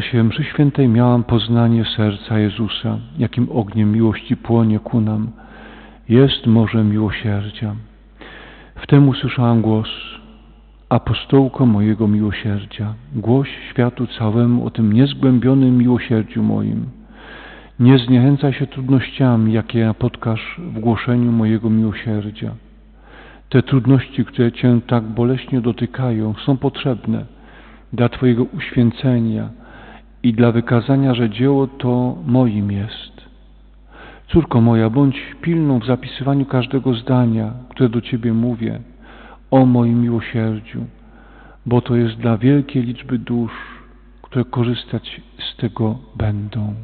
czasie mszy świętej miałam poznanie serca Jezusa, jakim ogniem miłości płonie ku nam. Jest morze miłosierdzia. Wtem usłyszałam głos, apostołko mojego miłosierdzia, głoś światu całemu o tym niezgłębionym miłosierdziu moim. Nie zniechęcaj się trudnościami, jakie napotkasz w głoszeniu mojego miłosierdzia. Te trudności, które Cię tak boleśnie dotykają, są potrzebne dla Twojego uświęcenia i dla wykazania, że dzieło to moim jest. Córko moja, bądź pilną w zapisywaniu każdego zdania, które do Ciebie mówię, o moim miłosierdziu, bo to jest dla wielkiej liczby dusz, które korzystać z tego będą.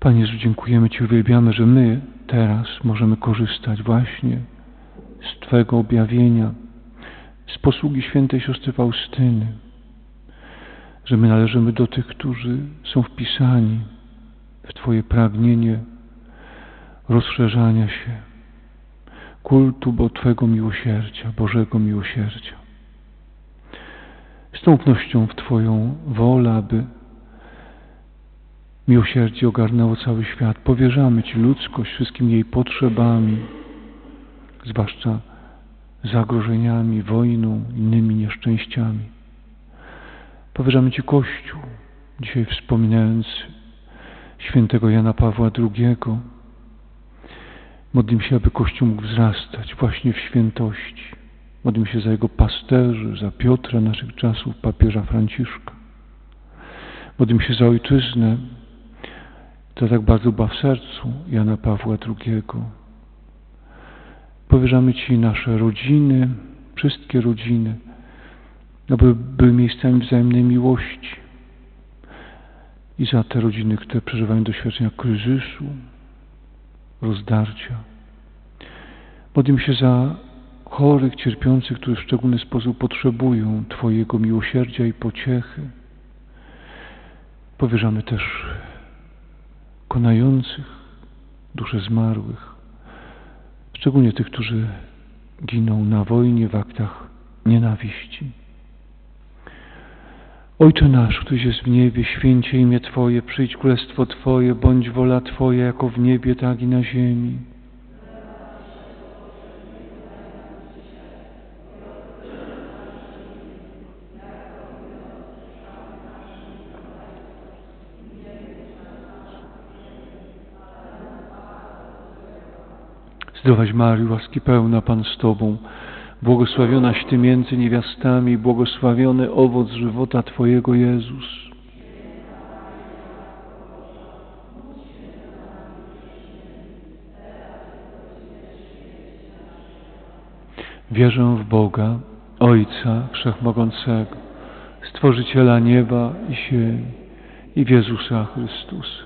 Panie Jezu, dziękujemy Ci, uwielbiamy, że my teraz możemy korzystać właśnie z Twojego objawienia, z posługi świętej siostry Faustyny, że my należymy do tych, którzy są wpisani w Twoje pragnienie rozszerzania się kultu bo Twojego miłosierdzia, Bożego miłosierdzia. Z tą ufnością w Twoją wolę, aby miłosierdzie ogarnęło cały świat. Powierzamy Ci ludzkość wszystkimi jej potrzebami, zwłaszcza zagrożeniami, wojną, innymi nieszczęściami. Powierzamy Ci Kościół, dzisiaj wspominając świętego Jana Pawła II. Modlimy się, aby Kościół mógł wzrastać właśnie w świętości. Modlimy się za jego pasterzy, za Piotra naszych czasów, papieża Franciszka. Modlimy się za ojczyznę, to tak bardzo była w sercu Jana Pawła II. Powierzamy Ci nasze rodziny, wszystkie rodziny, aby były miejscami wzajemnej miłości i za te rodziny, które przeżywają doświadczenia kryzysu, rozdarcia. Modlimy się za chorych, cierpiących, którzy w szczególny sposób potrzebują Twojego miłosierdzia i pociechy. Powierzamy też konających, dusze zmarłych, szczególnie tych, którzy giną na wojnie w aktach nienawiści. Ojcze nasz, któryś jest w niebie, święcie imię Twoje, przyjdź królestwo Twoje, bądź wola Twoja, jako w niebie, tak i na ziemi. Zdrowaś Marii, łaski pełna Pan z Tobą, błogosławionaś Ty między niewiastami, błogosławiony owoc żywota Twojego Jezus. Wierzę w Boga, Ojca Wszechmogącego, Stworzyciela nieba i ziemi i w Jezusa Chrystusa,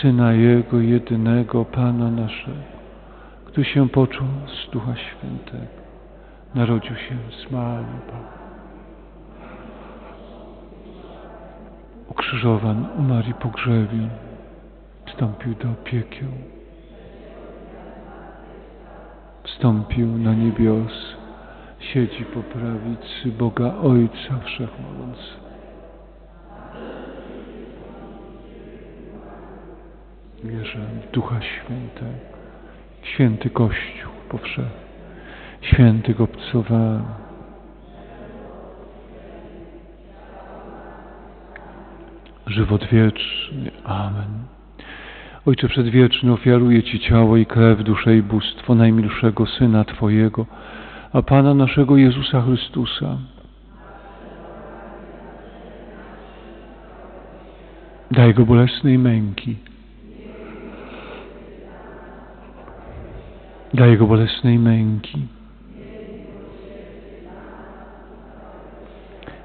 Syna Jego jedynego, Pana naszego, który się począł z Ducha Świętego, narodził się z Marii ukrzyżowan, umarł i pogrzebion, wstąpił do piekieł, wstąpił na niebios, siedzi po prawicy Boga Ojca Wszechmogącego. Wierzę w Ducha Świętego święty Kościół powszechny, świętych obcowany. Żywot wieczny. Amen. Ojcze Przedwieczny, ofiaruję Ci ciało i krew, duszę i bóstwo najmilszego Syna Twojego, a Pana naszego Jezusa Chrystusa. Daj Go bolesnej męki, dla Jego bolesnej męki,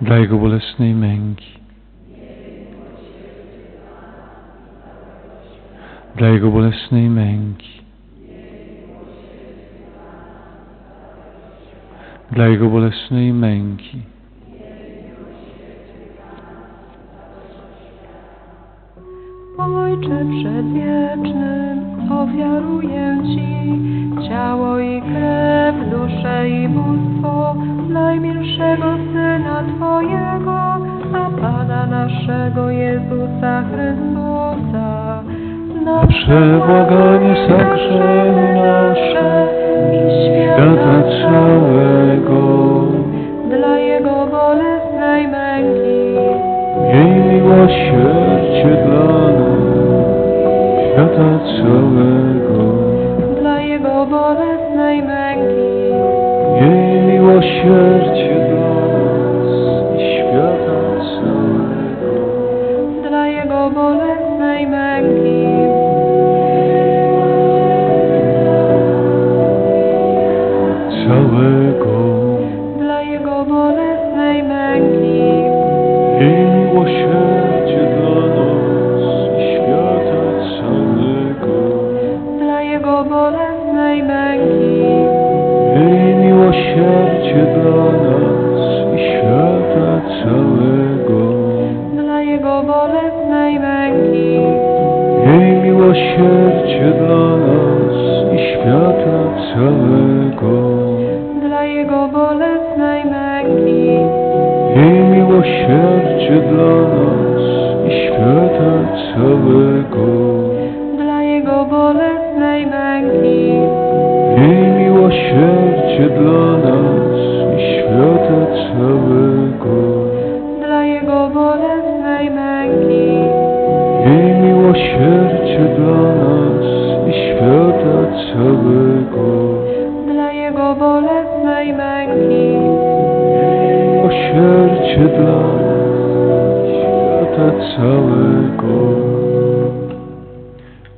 Dla Jego bolesnej męki, dla Jego bolesnej męki, dla Jego bolesnej męki. Ojcze przedwieczny, ofiaruję Ci ciało i krew, duszę i bóstwo najmilszego Syna Twojego, a Pana naszego Jezusa Chrystusa. Na przebłaganie za grzechy nasze i świata całego, dla Jego bolesnej męki, jej miłosierdzie dla całego, dla Jego bolesnej męki. jej miłosierdzie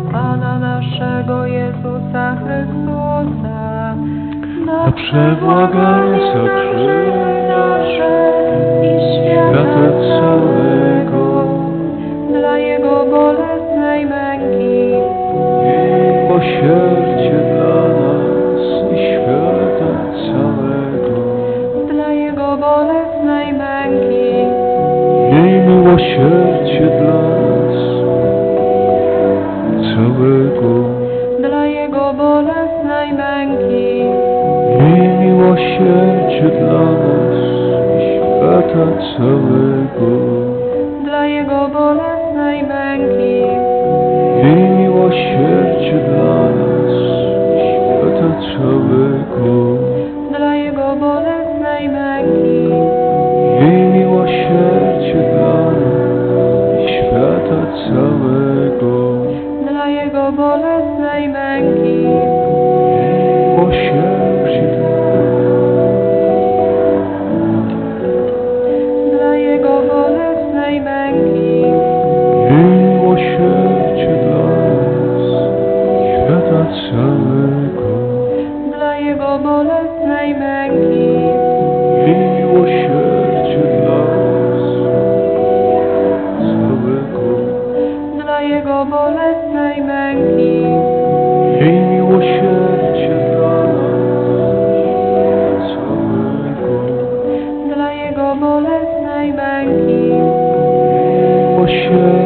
Pana naszego Jezusa Chrystusa. Na przebłaganie za nasze i świata całego, dla Jego bolesnej męki, miłosierdzie dla nas i świata całego. dla Jego bolesnej męki. Miłosierdzie dla nas miłosierdzie dla nas i całego. źródło bolesnej męki. Miłosierdzie dla nas, całego. Dla Jego bolesnej męki. Miłosierdzie dla nas, całego. Dla Jego bolesnej męki. Miłosierdzie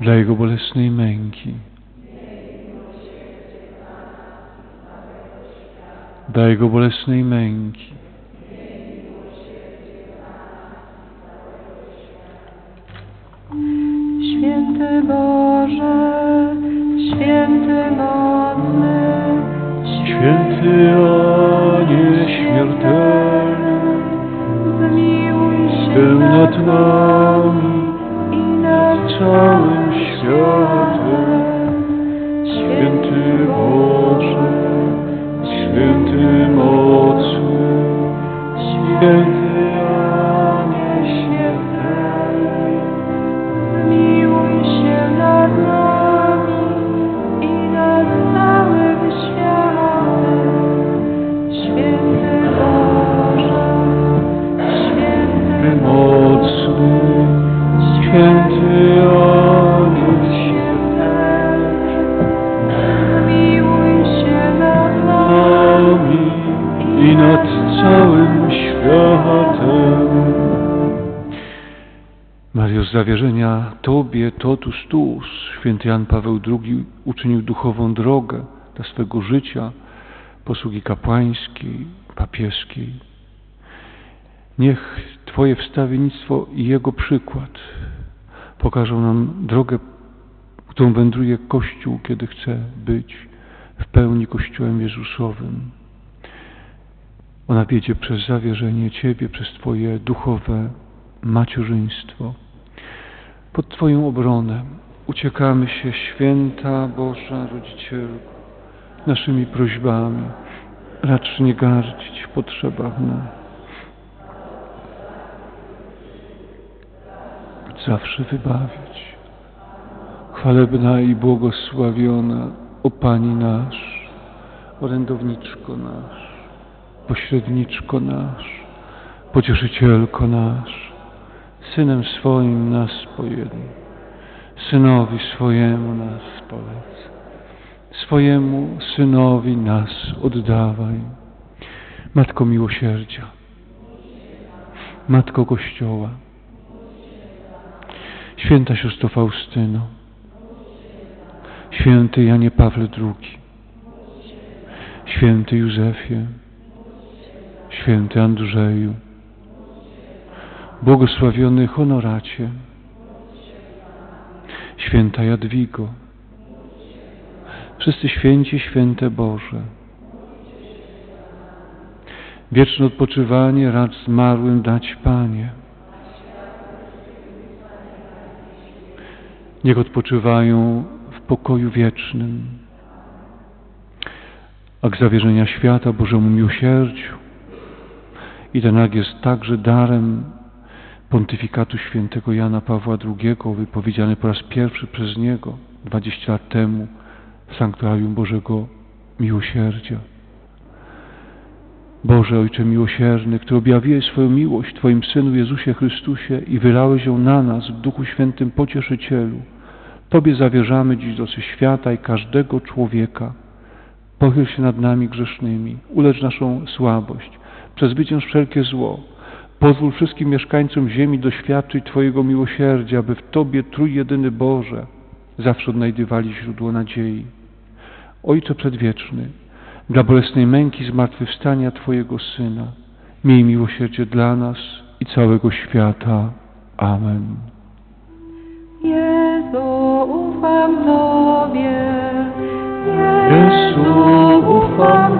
dla Jego bolesnej męki, dla Jego bolesnej męki, Święty Boże, święty mocny, Święty Anie śmiertelny, zmiłuj się nad nami z zawierzenia Tobie, totus tuus, święty Jan Paweł II uczynił duchową drogę dla swego życia, posługi kapłańskiej, papieskiej. Niech Twoje wstawiennictwo i Jego przykład pokażą nam drogę, którą wędruje Kościół, kiedy chce być w pełni Kościołem Jezusowym. Ona wiedzie przez zawierzenie Ciebie, przez Twoje duchowe macierzyństwo. Pod Twoją obronę uciekamy się, święta Boża Rodzicielu, naszymi prośbami. Racz nie gardzić w potrzebach nas. Zawsze wybawiać. Chwalebna i błogosławiona, o Pani nasz, orędowniczko nasz, pośredniczko nasz, pocieszycielko nasz, Synem swoim nas pojednij, Synowi swojemu nas polec, swojemu Synowi nas oddawaj. Matko miłosierdzia, Matko Kościoła, Święta Siostro Faustyno, Święty Janie Pawle II, Święty Józefie, Święty Andrzeju, Błogosławiony Honoracie, Święta Jadwigo, wszyscy święci, święte Boże, wieczne odpoczywanie racz zmarłym dać Panie. Niech odpoczywają w pokoju wiecznym. Akt zawierzenia świata Bożemu miłosierdziu i ten jest także darem pontyfikatu świętego Jana Pawła II, wypowiedziany po raz pierwszy przez niego 20 lat temu w Sanktuarium Bożego Miłosierdzia. Boże Ojcze Miłosierny, który objawiłeś swoją miłość Twoim Synu Jezusie Chrystusie i wylałeś ją na nas w Duchu Świętym Pocieszycielu, Tobie zawierzamy dziś losy świata i każdego człowieka. Pochyl się nad nami grzesznymi, ulecz naszą słabość, przezwycięż wszelkie zło. Pozwól wszystkim mieszkańcom ziemi doświadczyć Twojego miłosierdzia, by w Tobie Trójjedyny Boże zawsze odnajdywali źródło nadziei. Ojcze Przedwieczny, dla bolesnej męki zmartwychwstania Twojego Syna, miej miłosierdzie dla nas i całego świata. Amen. Jezu, ufam Tobie. Jezu, ufam